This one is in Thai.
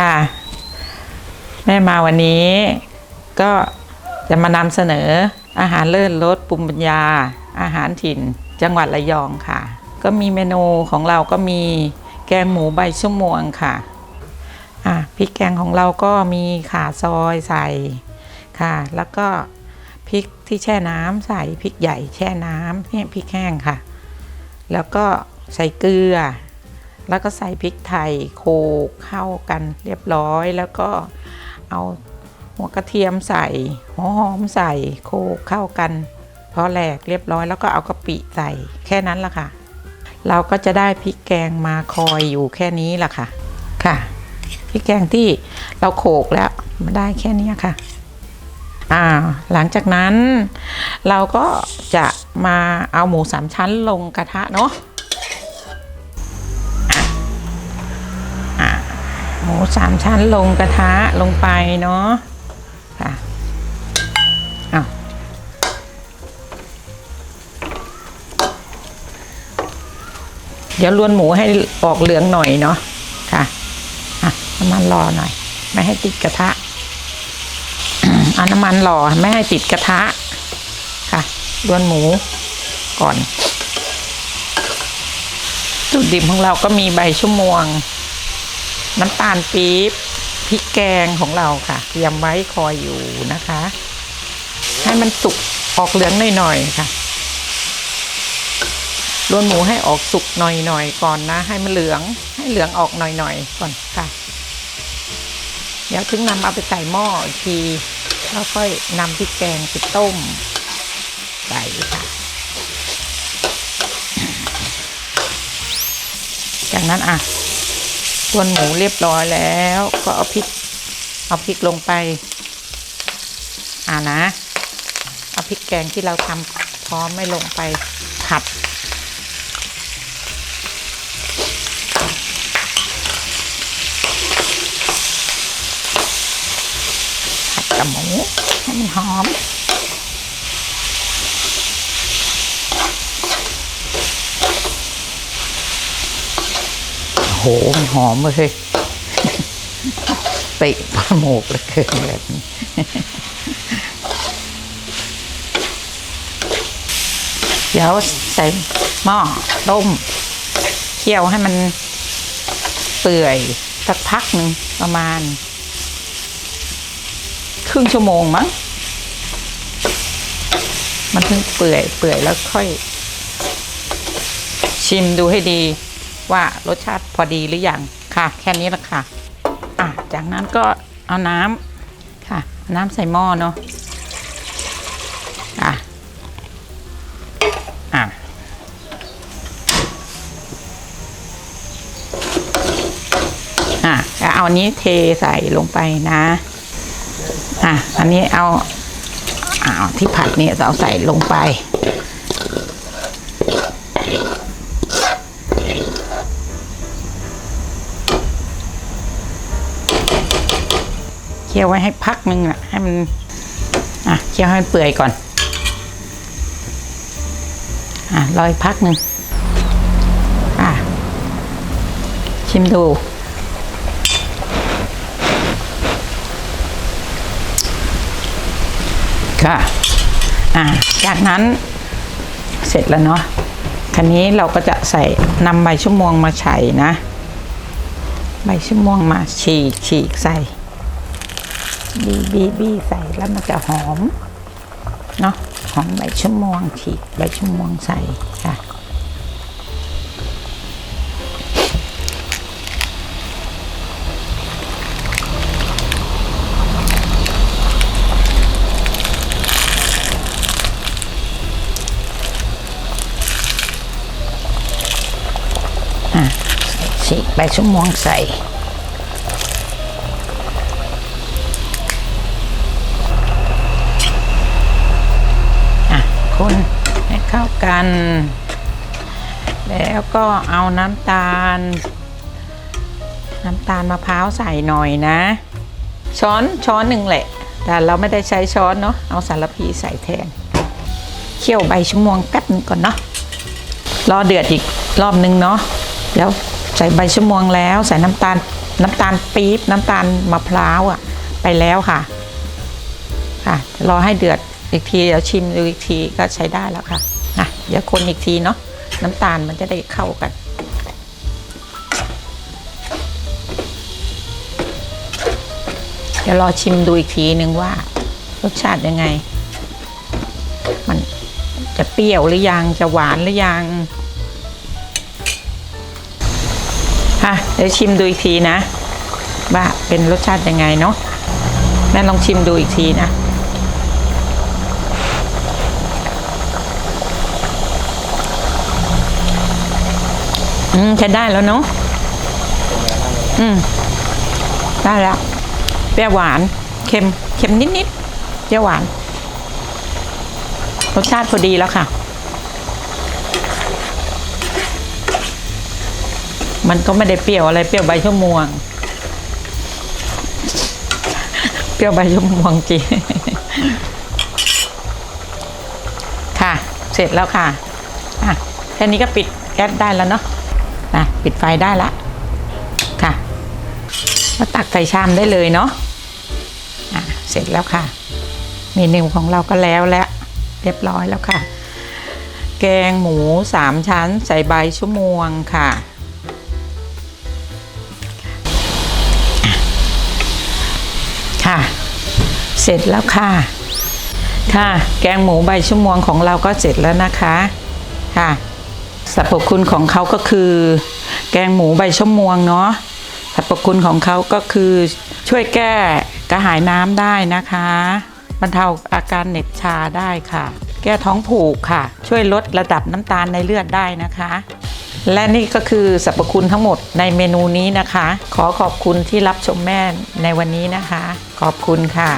ค่ะ แม่มาวันนี้ ก็จะมานำเสนออาหารเลิศรสปุ่มปัญญา อาหารถิ่น จังหวัดระยองค่ะ ก็มีเมนูของเราก็มีแกงหมูใบชั่วโมงค่ะอะพริกแกงของเราก็มีข่าซอยใส่ค่ะ แล้วก็พริกที่แช่น้ำใส่พริกใหญ่แช่น้ำเนี่ยพริกแห้งค่ะ แล้วก็ใส่เกลือ แล้วก็ใส่พริกไทยโขลกเข้ากันเรียบร้อย แล้วก็เอาหัวกระเทียมใส่หัวหอมใส่โขลกเข้ากันพอแหลกเรียบร้อยแล้วก็เอากะปิใส่แค่นั้นละค่ะ เราก็จะได้พริกแกงมาคอยอยู่แค่นี้ละค่ะค่ะพริกแกงที่เราโขลกแล้วมาได้แค่นี้ค่ะอ่าหลังจากนั้นเราก็จะมาเอาหมูสามชั้นลงกระทะเนาะ มูสามชั้นลงกระทะลงไปเนาะค่ะอ้าวเดี๋ยวลวนหมูให้ออกเหลืองหน่อยเนาะค่ะอะน้ำมันรอหน่อย ไม่ให้ติดกระทะเอาน้ำมันรอไม่ให้ติดกระทะค่ะลวนหมูก่อนสูตรดิบของเราก็มีใบชั่วโมง น้ำตาลปี๊บพริกแกงของเราค่ะ เตรียมไว้คอยอยู่นะคะ ให้มันสุกออกเหลืองหน่อยๆค่ะรวนหมูให้ออกสุกหน่อยๆก่อนนะ ให้มันเหลืองให้เหลืองออกหน่อยๆก่อนค่ะ เดี๋ยวถึงนำเอาไปใส่หม้ออีกทีแล้วค่อยนำพริกแกงไปต้มใส่ค่ะ จากนั้นอะ ส่วนหมูเรียบร้อยแล้ว ก็เอาพริก เอาพริกลงไป อ่านะ เอาพริกแกงที่เราทำพร้อมไม่ลงไปผัด ผัดกับหมูให้มันหอม โหมันหอมเลยเตะปลาหมกเลยเกินแบบนี้เดี๋ยวใส่หม้อต้มเคี่ยวให้มันเปื่อยสักพักหนึ่งประมาณ ครึ่งชั่วโมงมั้ง มันถึงเปื่อยเปื่อยแล้วค่อย ชิมดูให้ดี ว่ารสชาติพอดีหรืออยังค่ะ แค่นี้ละค่ะอะ จากนั้นก็เอาน้ำค่ะ น้ำใส่หม้อเนาะอะอะอะเอาอันนี้เทใส่ลงไปนะ อะ อันนี้เอาเอาที่ผัดเนี่ยเอาใส่ลงไป เคี่ยวไว้ให้พักหนึ่งอะให้มันอะเคี่ยวให้มันเปื่อยก่อนอะรออีกพักหนึ่งอะชิมดูค่ะอะจากนั้นเสร็จแล้วเนาะคันนี้เราก็จะใส่นำใบชั่วโมงมาใส่นะ ใบชั่วโมงมาฉีกฉีกใส่ บีบีบีใส่แล้วมันจะหอมเนาะหอมใบชั่วโมงฉีกใบชั่วโมงใส่ค่ะอะฉีกใบชั่วโมงใส่ คนให้เข้ากัน แล้วก็เอาน้ำตาล น้ำตาลมะพร้าวใส่หน่อยนะ ช้อนช้อนหนึ่งแหละ แต่เราไม่ได้ใช้ช้อนเนาะเอาสารพีใส่แทนเคี่ยวใบชั่วโมงแป๊บหนึงก่อนเนาะรอเดือดอีกรอบนึงเนาะเดี๋ยวใส่ใบชั่วโมงแล้วใส่น้ำตาลน้ำตาลปี๊บน้ำตาลมะพร้าวอะไปแล้วค่ะค่ะรอให้เดือด อีกทีเดี๋ยวชิมดูอีกทีก็ใช้ได้แล้วค่ะอะเดี๋ยวคนอีกทีเนาะน้ำตาลมันจะได้เข้ากันเดี๋ยวรอชิมดูอีกทีนึงว่ารสชาติยังไง มันจะเปรี้ยวหรือยังจะหวานหรือยังค่ะเดี๋ยวชิมดูอีกทีนะว่าเป็นรสชาติยังไงเนาะแม่ลองชิมดูอีกทีนะ อืมใช้ได้แล้วเนาะอืมได้แล้วเปรี้ยวหวานเค็มเค็มนิดๆเปรี้ยวหวานรสชาติพอดีแล้วค่ะ มันก็ไม่ได้เปรี้ยวอะไรเปรี้ยวใบชะมวง เปรี้ยวใบชะมวงจริงค่ะ เสร็จแล้วค่ะอะแค่นี้ก็ปิดแก๊สได้แล้วเนาะ นะปิดไฟได้ละค่ะก็ตักใส่ชามได้เลยเนาะอะเสร็จแล้วค่ะเมนูของเราก็แล้วและเรียบร้อยแล้วค่ะ แกงหมูสามชั้น ใส่ใบชั่วโมงค่ะ ค่ะ เสร็จแล้วค่ะ ค่ะ แกงหมูใบชั่วโมงของเราก็เสร็จแล้วนะคะ ค่ะ สรรพคุณของเขาก็คือ แกงหมูใบชั่วโมงเนาะสรรพคุณของเขาก็คือช่วยแก้กระหายน้ำได้นะคะบรรเทาอาการเหน็บชาได้ค่ะ แก้ท้องผูกค่ะ ช่วยลดระดับน้ำตาลในเลือดได้นะคะ และนี่ก็คือสรรพคุณทั้งหมดในเมนูนี้นะคะ ขอขอบคุณที่รับชมแม่ในวันนี้นะคะ ขอบคุณค่ะ